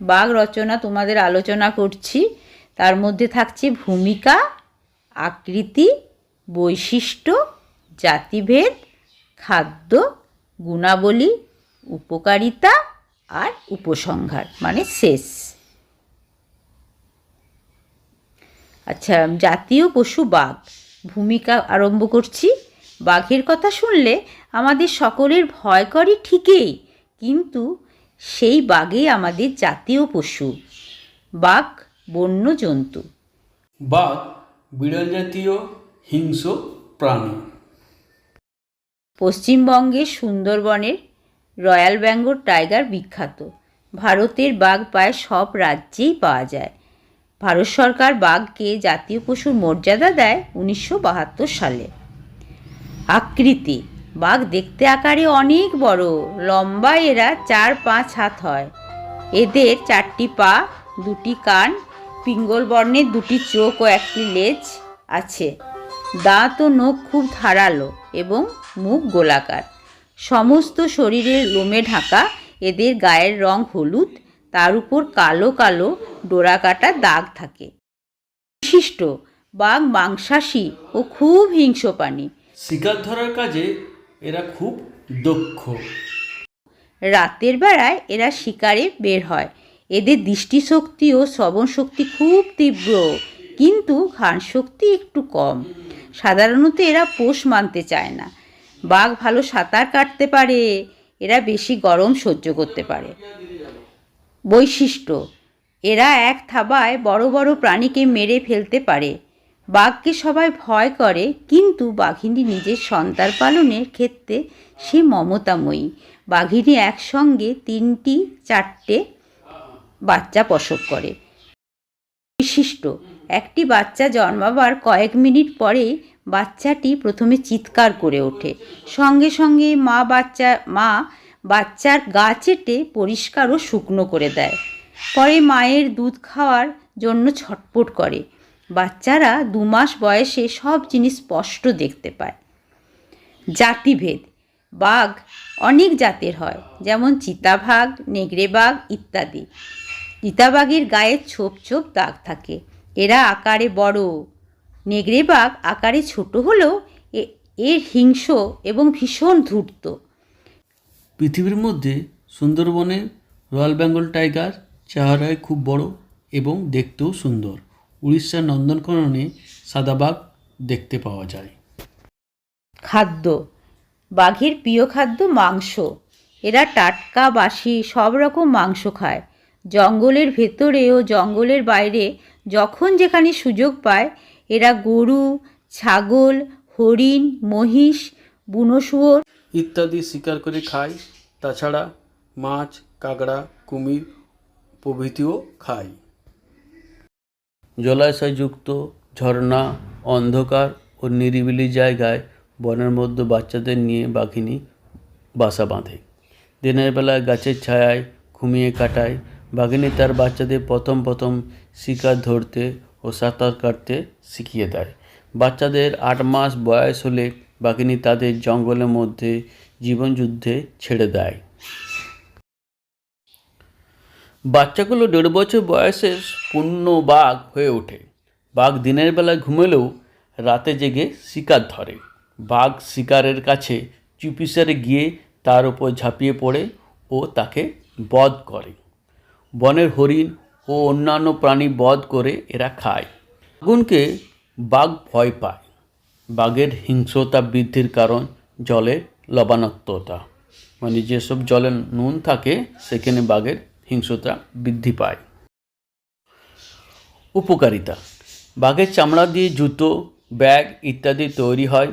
বাঘ রচনা তোমাদের আলোচনা করছি। তার মধ্যে থাকছে ভূমিকা, আকৃতি, বৈশিষ্ট্য, জাতিভেদ, খাদ্য, গুণাবলী, উপকারিতা আর উপসংহার মানে শেষ। আচ্ছা জাতীয় পশু বাঘ, ভূমিকা আরম্ভ করছি। বাঘের কথা শুনলে আমাদের সকলের ভয় করে ঠিকই, কিন্তু সেই বাঘই আমাদের জাতীয় পশু। বাঘ বন্য জন্তু। বাঘ বিরল জাতীয় হিংস্র প্রাণী। পশ্চিমবঙ্গের সুন্দরবনের রয়্যাল বেঙ্গল টাইগার বিখ্যাত। ভারতের বাঘ প্রায় সব রাজ্যেই পাওয়া যায়। ভারত সরকার বাঘকে জাতীয় পশুর মর্যাদা দেয় উনিশশো বাহাত্তর সালে। আকৃতি। বাঘ দেখতে আকারে অনেক বড়। লম্বা এরা চার পাঁচ হাত হয়। এদের চারটি পা, দুটি কান, পিঙ্গল বর্ণের দুটি চোখ ও একটি লেজ আছে। দাঁত ও নখ খুব ধারালো এবং মুখ গোলাকার। সমস্ত শরীরের লোমে ঢাকা, এদের গায়ের রং হলুদ, তার উপর কালো কালো ডোরাকাটা দাগ থাকে। বিশিষ্ট, বাঘ মাংসাশী ও খুব হিংস্র প্রাণী শিকার ধরার কাজে এরা খুব দক্ষ। রাতের বেলায় এরা শিকারে বের হয়। এদের দৃষ্টিশক্তি ও শ্রবণ শক্তি খুব তীব্র, কিন্তু ঘ্রাণ শক্তি একটু কম। সাধারণত এরা পোষ মানতে চায় না। বাঘ ভালো সাঁতার কাটতে পারে, এরা বেশি গরম সহ্য করতে পারে। বৈশিষ্ট্য, এরা এক থাবায় বড় বড় প্রাণীকে মেরে ফেলতে পারে। বাঘকে সবাই ভয় করে, কিন্তু বাঘিনী নিজের সন্তান পালনের ক্ষেত্রে সে মমতাময়ী। বাঘিনী একসঙ্গে তিনটি, চারটে বাচ্চা প্রসব করে। বিশিষ্ট। একটি বাচ্চা জন্মাবার কয়েক মিনিট পরে বাচ্চাটি প্রথমে চিৎকার করে ওঠে। সঙ্গে সঙ্গে মা বাচ্চা, মা বাচ্চার গা চেটে পরিষ্কার ও শুকনো করে দেয়। পরে মায়ের দুধ খাওয়ার জন্য ছটপট করে। বাচ্চারা দু মাস বয়সে সব জিনিস স্পষ্ট দেখতে পায়। জাতিভেদ, বাঘ অনেক জাতের হয়, যেমন চিতাবাঘ নেগড়ে বাঘ ইত্যাদি। চিতাবাঘের গায়ে ছোপ ছোপ দাগ থাকে, এরা আকারে বড়। নেগড়ে বাঘ আকারে ছোট হলেও এর হিংস এবং ভীষণ ধূর্ত। পৃথিবীর মধ্যে সুন্দরবনের রয়্যাল বেঙ্গল টাইগার চেহারায় খুব বড় এবং দেখতেও সুন্দর। উড়িষ্যার নন্দনকাননে সাদা বাঘ দেখতে পাওয়া যায়। খাদ্য। বাঘের প্রিয় খাদ্য মাংস। এরা টাটকা বাসি সব রকম মাংস খায়। জঙ্গলের ভেতরে ও জঙ্গলের বাইরে যখন যেখানে সুযোগ পায় এরা গরু ছাগল হরিণ মহিষ বুনো শুয়োর ইত্যাদি শিকার করে খায়। তাছাড়া মাছ কাঁকড়া কুমির প্রভৃতিও খায়। জলাশয়যুক্ত ঝর্ণা, অন্ধকার ও নিরিবিলি জায়গায় বনের মধ্যে বাচ্চাদের নিয়ে বাঘিনী বাসা বাঁধে। দিনের বেলায় গাছের ছায়ায় ঘুমিয়ে কাটায়। বাঘিনী তার বাচ্চাদের প্রথম প্রথম শিকার ধরতে ও সাঁতার কাটতে শিখিয়ে দেয়। বাচ্চাদের আট মাস বয়স হলে বাঘিনী তাদের জঙ্গলের মধ্যে জীবনযুদ্ধে ছেড়ে দেয়। বাচ্চাগুলো দেড় বছর বয়সে পূর্ণ বাঘ হয়ে ওঠে। বাঘ দিনের বেলায় ঘুমেলেও রাতে জেগে শিকার ধরে। বাঘ শিকারের কাছে চুপিসারে গিয়ে তার উপর ঝাঁপিয়ে পড়ে ও তাকে বধ করে। বনের হরিণ ও অন্যান্য প্রাণী বধ করে এরা খায়। আগুনকে বাঘ ভয় পায়। বাঘের হিংস্রতা বৃদ্ধির কারণ জলে লবণাক্ততা। মানে যেসব জলে নুন থাকে, সেখানে বাঘের হিংস্রতা বৃদ্ধি পায়। উপকারিতা। বাঘের চামড়া দিয়ে জুতো, ব্যাগ ইত্যাদি তৈরি হয়।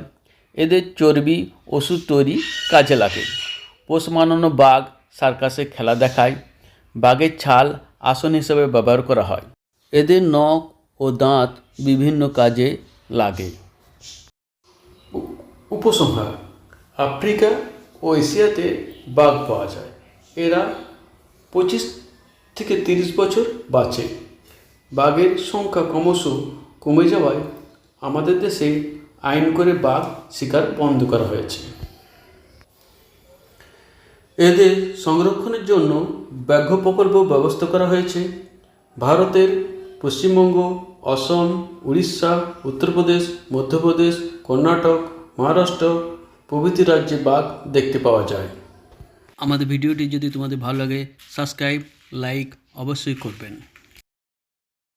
এদের চর্বি, ওষুধ তৈরি কাজে লাগে। পোষ মানানো বাঘ সার্কাসে খেলা দেখায়। বাঘের ছাল আসন হিসেবে ব্যবহার করা হয়। এদের নখ ও দাঁত বিভিন্ন কাজে লাগে। উপসংহার। আফ্রিকা ও এশিয়াতে বাঘ পাওয়া যায়। এরা পঁচিশ থেকে তিরিশ বছর বাঁচে। বাঘের সংখ্যা ক্রমশ কমে যাওয়ায় আমাদের দেশে আইন করে বাঘ শিকার বন্ধ করা হয়েছে। এদের সংরক্ষণের জন্য ব্যাঘ্র প্রকল্প ব্যবস্থা করা হয়েছে। ভারতের পশ্চিমবঙ্গ, অসম, উড়িষ্যা, উত্তরপ্রদেশ, মধ্যপ্রদেশ, কর্ণাটক, মহারাষ্ট্র প্রভৃতি রাজ্যে বাঘ দেখতে পাওয়া যায়। আমাদের ভিডিওটি যদি তোমাদের ভালো লাগে সাবস্ক্রাইব লাইক অবশ্যই করবেন।